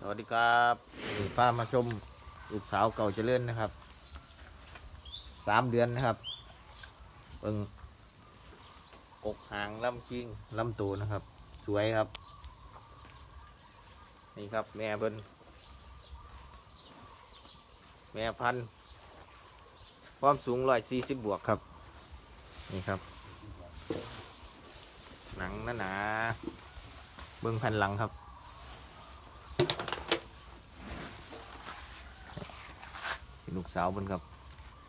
สวัสดีครับพามาชมลูกสาวเก่าเจริญนะครับ สามเดือนนะครับเบิ่งกกหางลำชิงลำตูนะครับ สวยครับ นี่ครับแม่เพิ่นแม่พันความสูงร้อยสี่สิบบวกครับ นี่ครับ หนังหนาเบิ้งแผ่นหลังครับ ลูกสาวเพิ่นครับ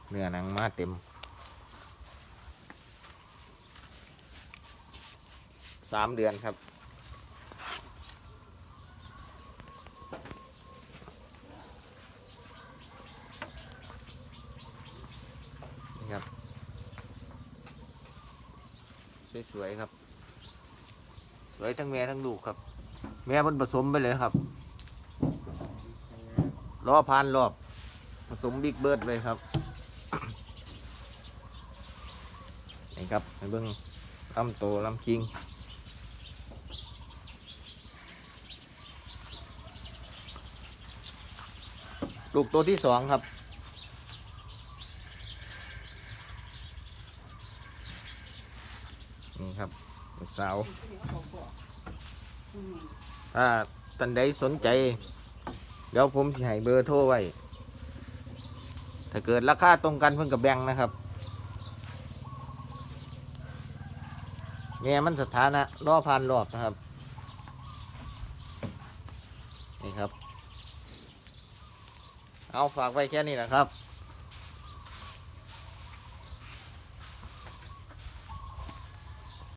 เนื้อหนังมาเต็ม สามเดือนครับนี่ครับ สวยๆครับ สวยทั้งแม่ทั้งลูกครับ แม่เพิ่นผสมไปเลยครับ รอพานรอบ สมบิ๊กเบิร์ดเลยครับนี่ครับให้เบิ้งลำโตลำคิงลูกตัวที่สองครับ นี่ครับลูกสาวถ้าท่านใดสนใจ เดี๋ยวผมจะให้เบอร์โทรไว้ ถ้าเกิดราคาตรงกันเพิ่นกับแบ่งนะครับเนี่ยมันสถานะรอพันรอบนะครับนี่ครับ เอาฝากไว้แค่นี้นะครับ